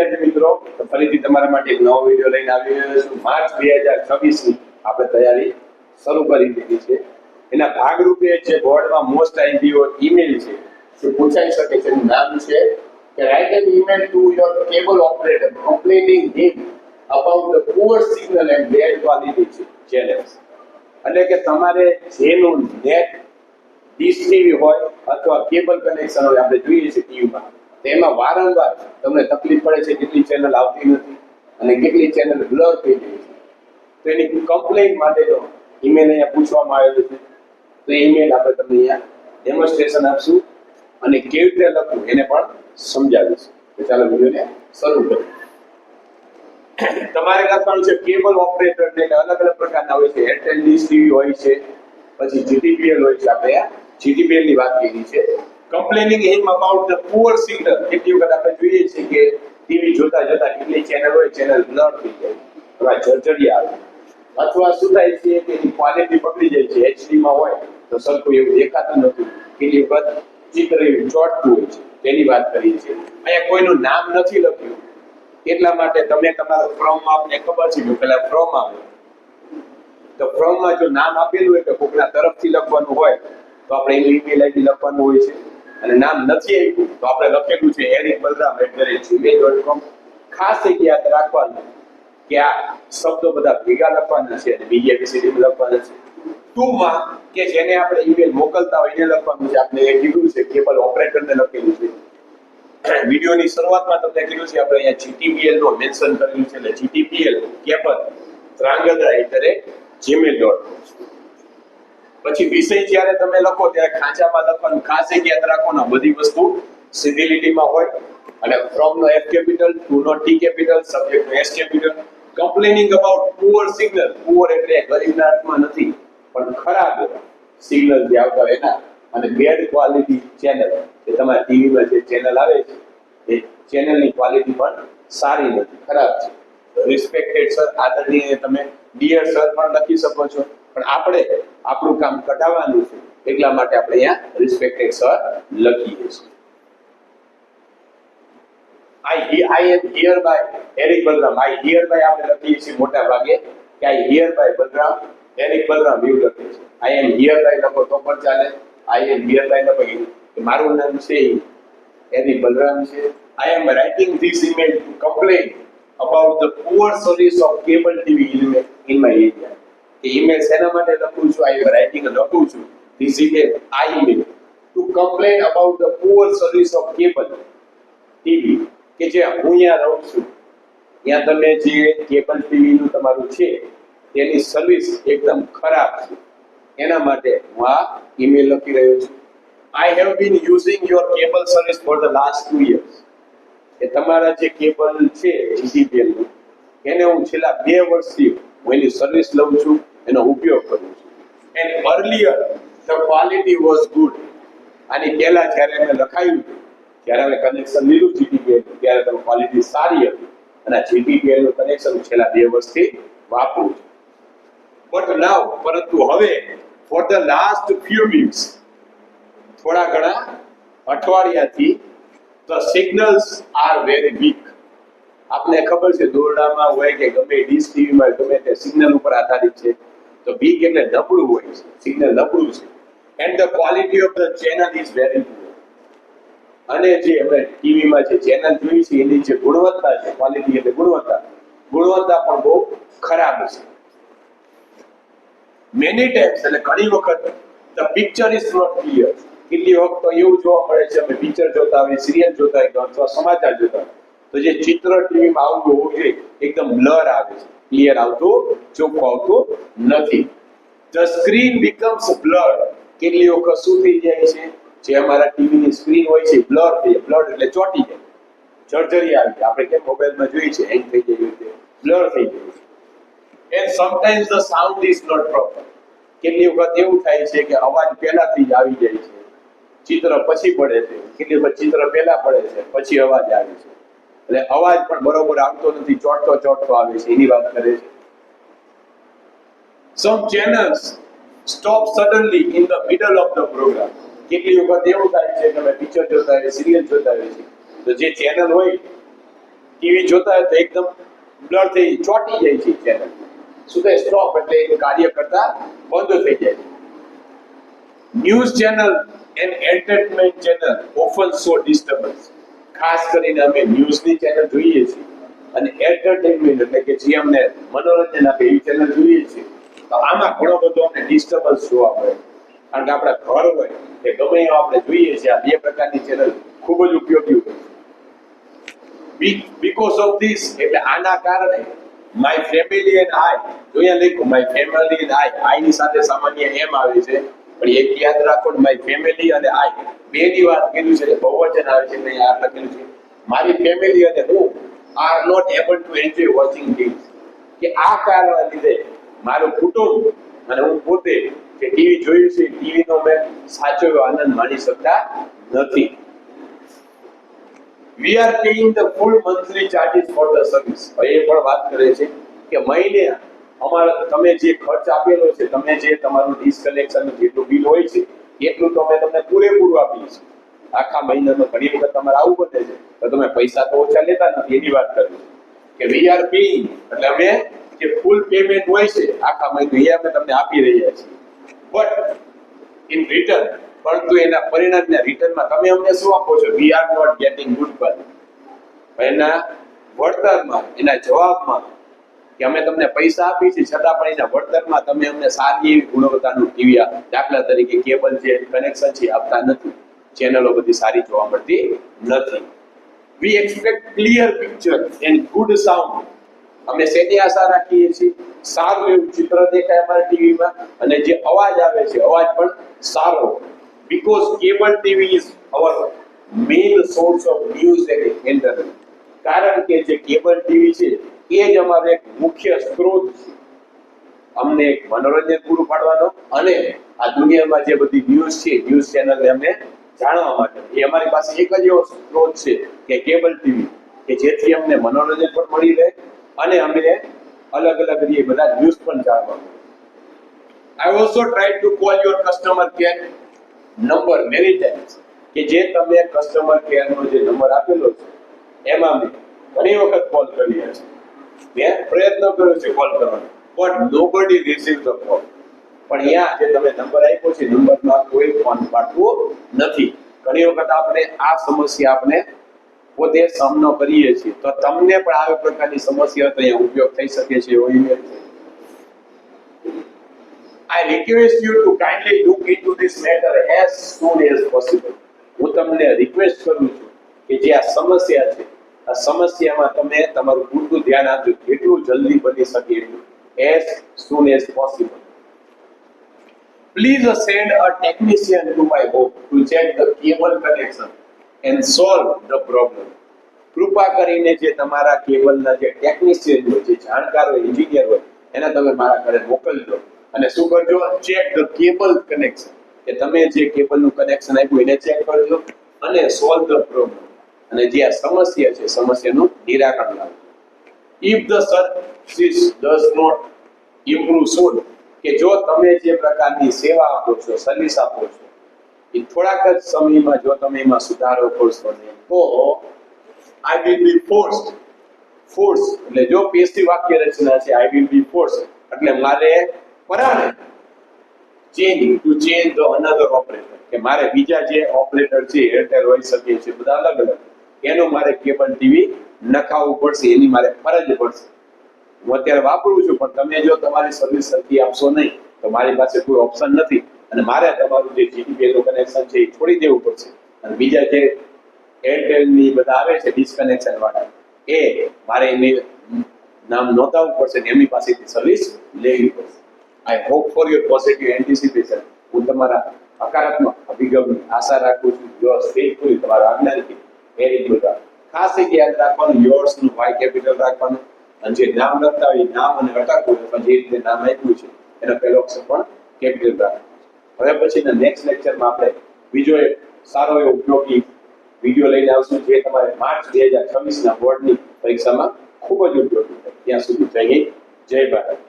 વિદ્યાર્થી મિત્રો ફરીથી તમારા માટે એક નવો વીડિયો લઈને આવી રહ્યો છું. માર્ચ બે હજાર છવ્વીસની આપણે તૈયારી શરૂ કરી દીધી છે. એના ભાગરૂપે જે બોર્ડમાં મોસ્ટ આઈડીઓ ઈમેલ છે જે પૂછાઈ શકે છે. નામ છે કે write an email to your cable operator complaining him about the poor signal and bad quality challenge એટલે કે તમારે જેનું નેટ ડીશ ટીવી હોય અથવા કેબલ કનેક્શન હોય, આપણે જોઈએ છીએ ટીવીમાં તેમાં વારંવાર તમને તકલીફ પડે છે, કેટલી ચેનલ આવતી નથી અને કેટલી ચેનલ બ્લર થઈ ગઈ છે. તો એની કમ્પ્લેન માટેનો ઈમેલ અહીંયા પૂછવામાં આવેલો છે. તો ઈમેલ આપણે તમને અહીંયા ડેમોન્સ્ટ્રેશન આપશું અને કેવી રીતે લખવું એને પણ સમજાવીશું. તો ચાલો વિડીયોને શરૂ કરીએ. તમારે લખવાનું છે કેબલ ઓપરેટર ને અલગ અલગ પ્રકારના હોય છે એરટેલ ડીશ ટીવી હોય છે, પછી જીટીપીએલ હોય છે, આપણે જીટીપીએલની વાત કરી છે. Complaining him about the poor signal કેટલી વખત આપણે જોઈએ છીએ કે ટીવી જોતા જોતા કેટલી ચેનલ હોય ચેનલ બ્લર થઈ જાય. અથવા જર્જરી આવે. અથવા શું થાય છે કે ક્વોલિટી પકડી જાય છે એચડી હોય, તો સરખું એવું દેખાતું નથી. કેટલી વખત ચિત્ર એવું ચોટતું હોય છે. તેની વાત કરીએ છીએ. અહીંયા કોઈનું નામ નથી લખ્યું. એટલા માટે તમે તમારો ફ્રોમ આપને ખબર છે કે પેલા ફ્રોમ આવે. તો ફ્રોમમાં જો નામ આપેલું હોય તો કોકના તરફથી લખવાનું હોય, તો આપણે એનું ઈમેલ આઈડી લખવાનું હોય છે. અને નામ નથી આપ્યું. તો આપણે લખેલું છે Eric Balram at the rate Gmail dot com ખાસ એક યાદ રાખવાનું કે આ શબ્દો બધા ભેગા લખવાના છે અને બીજી એબીસીડી લખવાના છે. ટૂંકમાં કે જેને આપણે ઈમેલ મોકલતા હોય એને લખવાનું છે. આપણે એ કીધું છે કેબલ ઓપરેટરને લખેલું છે. વિડીયોની શરૂઆતમાં તમને કીધું છે, આપણે અહીંયા જીટીપીએલ નો મેન્શન કરેલું છે, એટલે GTPL cable Dhrangadhra at the rate Gmail dot પછી વિષય જ્યારે તમે લખો ત્યારે ખાંચામાં લખવાનું ખાસ એક યાદ રાખવાનું બધી વસ્તુ સીધી હોય. અને ફ્રોમ નો એફ કેપિટલ ટુ નો T capital subject no S capital complaining about poor signal poor એટલે ગરીબના અર્થમાં નથી, પણ ખરાબ સિગ્નલ જે આવતા હોય એના. અને બેડ ક્વોલિટી ચેનલ એ તમારા ટીવીમાં જે ચેનલ આવે છે, એ ચેનલની ક્વોલિટી પણ સારી નથી, ખરાબ છે. રિસ્પેક્ટેડ સર આદરણીય તમે ડિયર સર પણ લખી શકો છો. પણ આપણે આપણું કામ કઢાવવાનું છે, એટલા માટે આપણે અહીંયા રિસ્પેક્ટેડ સર લખીએ છીએ. I I am hereby Eric Balram I hereby આપણે લખીએ છીએ મોટા ભાગે કે I hereby Balram Eric Balram એવું લખીએ છીએ. આઈ એમ હિયર બાય લખો તો પણ ચાલે. આઈ એમ હિયર બાય લખો. કે મારું નામ છે એરિક બલરામ છે. I am writing this email to complain about the poor service of cable TV in my area કે ઈમેલ શેના માટે લખું છું? આઈ રાઇટિંગ લખું છું. ધીસ ઈમેલ આ email to complain about the poor service of cable TV કે જે હું અહીંયા રહું છું. ત્યાં તમે જે કેબલ ટીવી નું તમારું છે, તેની સર્વિસ એકદમ ખરાબ છે. એના માટે હું આ ઈમેલ લખી રહ્યો છું. I have been using your cable service for the last two years કે તમારા જે કેબલ છે જીટીપીએલનું, એને હું છેલ્લા બે વર્ષથી હું એની સર્વિસ લઉં છું. એનો ઉપયોગ કરું છું and earlier the quality was good આની પહેલા જ્યારે મેં લખાયું ત્યારે મેં કનેક્શન લીધું જીટીપીએલ ત્યારે તમે ક્વોલિટી સારી હતી. અને જીટીપીએલનું કનેક્શન છેલ્લા બે વર્ષથી વાપરું છું. બટ નાવ પરંતુ હવે for the last few weeks થોડા ઘણા અઠવાડિયાથી the signals are very weak આપને ખબર છે, દોરડામાં હોય કે ગમે ડીશ ટીવીમાં ગમે તે સિગ્નલ ઉપર આધારિત છે. તો વીક એટલે નબળું હોય છે સિગ્નલ નબળું છે and the quality of the channel is very poor અને જે આપણે ટીવીમાં જે ચેનલ જોઈ છે, એની જે ગુણવત્તા છે ક્વોલિટી એટલે ગુણવત્તા ગુણવત્તા પણ બહુ ખરાબ છે. મેની ટાઈમ્સ એટલે ઘણી વખત the picture is not clear કેટલી વખત એવું જોવા મળે છે, અમે પિક્ચર જોતા હોય સિરિયલ જોતા હોય અથવા સમાચાર જોતા તો જે ચિત્ર ટીવીમાં આવતું હોવું જોઈએ એકદમ બ્લર આવે છે. ક્લિયર આવતું ચોખ્ખું આવતું નથી. ધ સ્ક્રીન બીકમ્સ બ્લડ કેટલી વખત શું થઈ જાય છે? જે અમારા ટીવીની સ્ક્રીન હોય છે બ્લર થઈ જાય. બ્લડ એટલે ચોટી જાય. જર્જરી આવી જાય. આપણે કેમ મોબાઈલમાં જોઈએ છે? હેંગ થઈ જાય છે બ્લડ થઈ જાય છે. And sometimes the sound is not proper કેટલી વખત એવું થાય છે કે અવાજ પહેલાથી જ આવી જાય છે. ચિત્ર પછી પડે છે. કેટલી વખત ચિત્ર પહેલા પડે છે, પછી અવાજ આવે છે. એટલે અવાજ પણ બરોબર આવતો નથી, ચોટતો ચોટતો આવે છે, એની વાત કરે છે. Some channels stop suddenly in the middle of the programme કેટલી વખત એવું થાય છે કે પિક્ચર જોતા હોય સિરિયલ જોતા હોય છે. તો જે ચેનલ હોય ટીવી જોતા હોય તો એકદમ બ્લર થઈ ચોટી જાય છે ચેનલ શું થાય? સ્ટોપ એટલે એ કાર્ય કરતા બંધ થઈ જાય news channel and entertainment channel often so disturbance ખાસ કરીને અમે ન્યૂઝની ચેનલ જોઈએ છીએ અને એન્ટરટેનમેન્ટ એટલે કે જે અમને મનોરંજન આપે એવી ચેનલ જોઈએ છીએ. તો આમાં ઘણો બધો અમને ડિસ્ટર્બન્સ જોવા મળે. કારણ કે આપણા ઘર હોય કે ગમે એવા આપણે જોઈએ છીએ, આ બે પ્રકારની ચેનલ ખૂબ જ ઉપયોગી હોય બીકોઝ ઓફ ધીસ એટલે આના કારણે માય ફેમિલી એન્ડ આઈ જોઈએ લખ્યું માય ફેમિલી એન્ડ આઈ આઈની સાથે સામાન્ય એમ આવે છે. પણ એક યાદ રાખો મારી ફેમિલી અને આઈ બે ની વાત કીધું છે બહુવચન આવે છે નહીં આ લખેલું છે. મારી ફેમિલી અને હું are not able to enjoy watching TV કે આ કારણના લીધે મારું કુટુંબ અને હું પોતે કે ટીવી જોયું છે, ટીવીનો મેં સાચો આનંદ માણી શકતા નથી. We are paying the full monthly charges for the service એ પણ વાત કરે છે કે મહિને અમારા તમે જે ખર્ચ આપેલો છે, તમે જે તમારું ડિસકનેક્શન જેટલું બિલ હોય છે, એટલું તો અમે તમને પૂરેપૂરું આપીએ છીએ. આખા મહિનાનો ઘણી વખત તમારે આવું બને છે, તો તમે પૈસા તો ઓછા લેતા નથી, એની વાત કરું કે વી આર પેઇંગ એટલે અમે જે ફૂલ પેમેન્ટ હોય છે, આખા મહિનો એ અમે તમને આપી રહ્યા છીએ. બટ ઇન રિટર્ન પરંતુ એના પરિણામના રિટર્નમાં તમે અમને શું આપો છો? We are not getting good પર એના વળતરમાં, એના જવાબમાં કે અમે તમને પૈસા આપી છે છતાં પણ એના વળતરમાં તમે અમને સારી એવી ગુણવત્તાનું ટીવી દાખલા તરીકે કેબલ જે કનેક્શન છે, આપતા નથી. ચેનલો બધી સારી જોવા મળતી નથી. We expect clear picture and good sound અમે શેની આશા રાખીએ છીએ, સારું એવું ચિત્ર દેખાય અમારા ટીવીમાં અને જે અવાજ આવે છે, અવાજ પણ સારો. Because cable TV is our main source of news and entertainment કારણ કે જે કેબલ ટીવી છે એ જ અમારો એક મુખ્ય સ્ત્રોત છે. અમને એક મનોરંજન પૂરું પાડવાનો અને આ દુનિયામાં જે બધી ન્યૂઝ છે ન્યૂઝ ચેનલ અમને જાણવા માટે. એ અમારી પાસે એક જ એવો સ્ત્રોત છે કે કેબલ ટીવી કે જેથી અમને મનોરંજન પણ મળી રહે અને અમને અલગ અલગ રીતે બધા ન્યૂઝ પણ જાણવા I also try to call your customer care number many times કે જે તમે કસ્ટમર કેર નો જે નંબર આપેલો છે, એમાં મેં ઘણી વખત કોલ કર્યા છે. મેં પ્રયત્ન કર્યો છે કોલ કરવાનો. But nobody receive the call પણ અહીંયા જે તમે નંબર આપ્યો છે, નંબરમાં કોઈ ફોન પાડવો નથી. ઘણી વખત આપણે આ સમસ્યા આપણે પોતે સામનો કરીએ છીએ. તો તમને પણ આવી પ્રકારની સમસ્યા તો અહીંયા ઉપયોગ થઈ શકે છે, એવો email I request you to kindly look into this matter as soon as possible. હું તમને રિક્વેસ્ટ કરું છું કે જે આ સમસ્યા છે આ સમસ્યામાં તમે તમારું પૂરતું ધ્યાન આપજો. જેટલું જલ્દી બની શકે એટલું. As soon as possible. Please send a technician to my home to check the cable connection and solve the problem. કૃપા કરીને જે તમારા કેબલના જે ટેકનિશિયન હોય, જે જાણકાર હોય એન્જિનિયર હોય, એને તમે મારા ઘરે મોકલજો. અને શું કરજો? ચેક ધ કેબલ કનેક્શન કે તમે જે કેબલનું કનેક્શન આપ્યું એને ચેક કરજો અને સોલ્વ ધ પ્રોબ્લેમ અને જે આ સમસ્યા છે, સમસ્યાનું નિરાકરણ લાવજો if the service does not improve soon કે જો તમે જે પ્રકારની સેવા આપો છો સર્વિસ આપો છો, એ થોડાક જ સમયમાં જો તમે એમાં સુધારો કરશો નહીં તો I will be forced force એટલે જો પેસ્ટી વાક્ય રચના છે આઈ વિલ બી ફોર્સ એટલે મારે પરાણે change to change the another operator કે મારે બીજા જે ઓપરેટર છે એરટેલ હોઈ શકે છે, બધા અલગ અલગ એનું મારે કેબલ ટીવી નખાવવું પડશે, એની મારે ફરજ પડશે. હું અત્યારે વાપરું છું, પણ તમે જો તમારી સર્વિસ સરખી આપશો નહીં, તો મારી પાસે કોઈ ઓપ્શન નથી. અને મારે તમારું જે જીટીપી નું કનેક્શન છે એ છોડી દેવું પડશે. અને બીજા જે એરટેલની બધા આવે છે ડિસ્કનેક્શન વાળા, એ મારે એની નામ નોંધાવવું પડશે ને એમની પાસેથી સર્વિસ લેવી પડશે. I hope for your positive anticipation હું તમારા હકારાત્મક અભિગમની આશા રાખું છું. યોર્સ પૂરી તમારા આજ્ઞાથી વેરી ગુડ ખાસ યાદ રાખવાનું યોર્સનું વાય કેપિટલ રાખવાનું, અને જે નામ લખતા હોય નામ અને અટકવું અથવા જે રીતે નામ આપ્યું છે, એનો પહેલો અક્ષર પણ કેપિટલ રાખવાનું. હવે પછીના નેક્સ્ટ લેક્ચરમાં આપણે બીજો એક સારો એવો ઉપયોગી વીડિયો લઈને આવશું, જે તમારે માર્ચ બે હજાર છવ્વીસના બોર્ડની પરીક્ષામાં ખૂબ જ ઉપયોગી થાય. ત્યાં સુધી જઈએ જય ભારત.